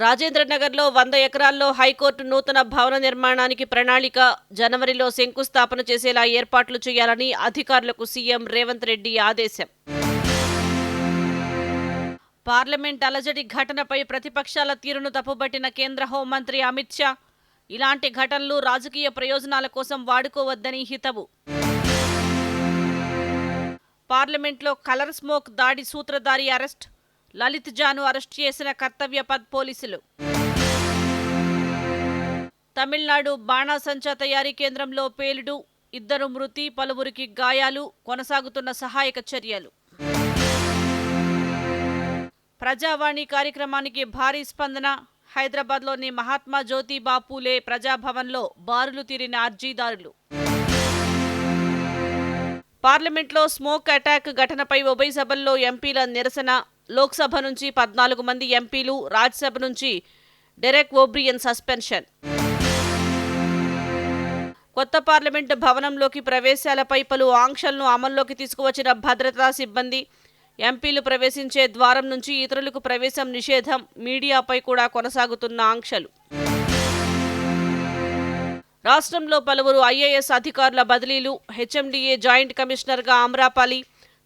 రాజేంద్రనగర్లో వంద ఎకరాల్లో హైకోర్టు నూతన భవన నిర్మాణానికి ప్రణాళిక. జనవరిలో శంకుస్థాపన చేసేలా ఏర్పాట్లు చేయాలని అధికారులకు సీఎం రేవంత్ రెడ్డి ఆదేశం. పార్లమెంట్ అలజడి ఘటనపై ప్రతిపక్షాల తీరును తప్పుబట్టిన కేంద్ర హోంమంత్రి అమిత్ షా. ఇలాంటి ఘటనలు రాజకీయ ప్రయోజనాల కోసం వాడుకోవద్దని హితవు. పార్లమెంట్లో కలర్ స్మోక్ దాడి సూత్రధారి అరెస్ట్. లలిత్ జాను అరెస్ట్ చేసిన కర్తవ్య పద్ పోలీసులు. తమిళనాడు బాణాసంచా తయారీ కేంద్రంలో పేలుడు ఇద్దరు మృతి పలువురికి గాయాలు కొనసాగుతున్న సహాయక చర్యలు. ప్రజావాణి కార్యక్రమానికి భారీ స్పందన హైదరాబాద్లోని మహాత్మా జ్యోతిబా పూలే ప్రజాభవన్లో బారులు తీరిన అర్జీదారులు. పార్లమెంట్లో స్మోక్ అటాక్ ఘటనపై ఉభయ సభల్లో ఎంపీల నిరసన. లోక్సభ నుంచి పద్నాలుగు మంది ఎంపీలు రాజ్యసభ నుంచి డెరెక్ ఓబ్రియన్ సస్పెన్షన్. కొత్త పార్లమెంటు భవనంలోకి ప్రవేశాలపై పలు ఆంక్షలను అమల్లోకి తీసుకువచ్చిన భద్రతా సిబ్బంది ఎంపీలు ప్రవేశించే ద్వారం నుంచి ఇతరులకు ప్రవేశం నిషేధం మీడియాపై కూడా కొనసాగుతున్న ఆంక్షలు. రాష్ట్రంలో పలువురు ఐఏఎస్ అధికారుల బదిలీలు హెచ్ఎండిఏ జాయింట్ కమిషనర్గా ఆమ్రాపాలి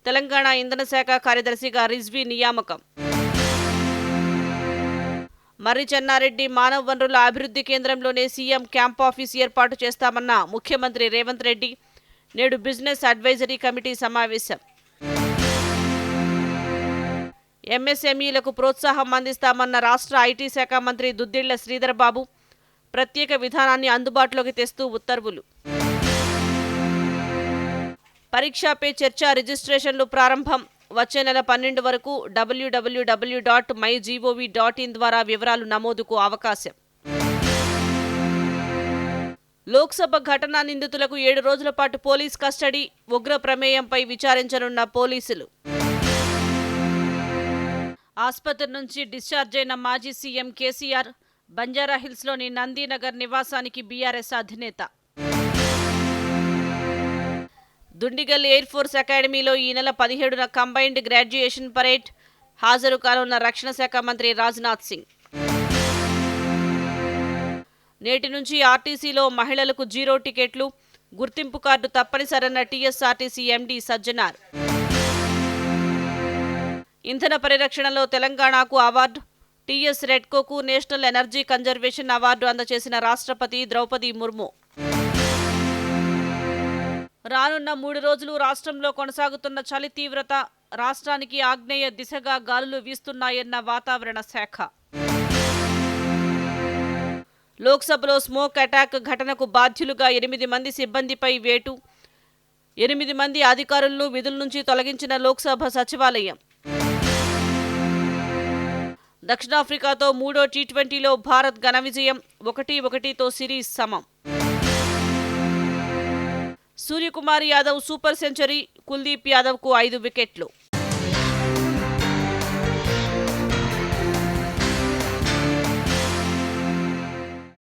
తెలంగాణ ఇంధన శాఖ కార్యదర్శిగా రిజ్వీ నియామకం. మర్రి చెన్నారెడ్డి మానవ వనరుల అభివృద్ధి కేంద్రంలోనే సీఎం క్యాంప్ ఆఫీస్ ఏర్పాటు చేస్తామన్న ముఖ్యమంత్రి రేవంత్ రెడ్డి నేడు బిజినెస్ అడ్వైజరీ కమిటీ సమావేశం. ఎంఎస్ఎంఈలకు ప్రోత్సాహం అందిస్తామన్న రాష్ట్ర ఐటీ శాఖ మంత్రి దుద్దిళ్ళ శ్రీధర్ బాబు ప్రత్యేక విధానాన్ని అందుబాటులోకి తెస్తూ ఉత్తర్వులు. పరీక్షా పే చర్చ రిజిస్ట్రేషన్లు ప్రారంభం. వచ్చే నెల పన్నెండు వరకు W W W dot my G O V dot in ద్వారా వివరాలు నమోదుకు అవకాశం. లోక్సభ ఘటనా నిందితులకు ఏడు రోజుల పాటు పోలీస్ కస్టడీ ఉగ్ర ప్రమేయంపై విచారించనున్న పోలీసులు. ఆసుపత్రి నుంచి డిశ్చార్జ్ అయిన మాజీ సీఎం కేసీఆర్ బంజారాహిల్స్లోని నందీనగర్ నివాసానికి బీఆర్ఎస్ అధినేత. దుండిగల్ ఎయిర్ ఫోర్స్ అకాడమీలో ఈ నెల పదిహేడున కంబైన్డ్ గ్రాడ్యుయేషన్ పరేడ్ హాజరు కానున్న రక్షణ శాఖ మంత్రి రాజ్నాథ్ సింగ్. నేటి నుంచి ఆర్టీసీలో మహిళలకు జీరో టికెట్లు గుర్తింపు కార్డు తప్పనిసరన్న టీఎస్ఆర్టీసీ ఎండీ సజ్జనార్. ఇంధన పరిరక్షణలో తెలంగాణకు అవార్డు టీఎస్ రెడ్కోకు నేషనల్ ఎనర్జీ కన్జర్వేషన్ అవార్డు అందజేసిన రాష్ట్రపతి ద్రౌపది ముర్ము. రానున్న మూడు రోజులు రాష్ట్రంలో కొనసాగుతున్న చలి తీవ్రత రాష్ట్రానికి ఆగ్నేయ దిశగా గాలులు వీస్తున్నాయన్న వాతావరణ శాఖ. లోక్సభలో స్మోక్ అటాక్ ఘటనకు బాధ్యులుగా ఎనిమిది మంది సిబ్బందిపై వేటు. ఎనిమిది మంది అధికారులను విధుల నుంచి తొలగించిన లోక్సభ సచివాలయం. దక్షిణాఫ్రికాతో మూడో టీ ట్వంటీలో భారత్ ఘన విజయం ఒకటి ఒకటితో సిరీస్ సమం. సూర్యకుమార్ యాదవ్ సూపర్ సెంచరీ కుల్దీప్ యాదవ్కు ఐదు వికెట్లు.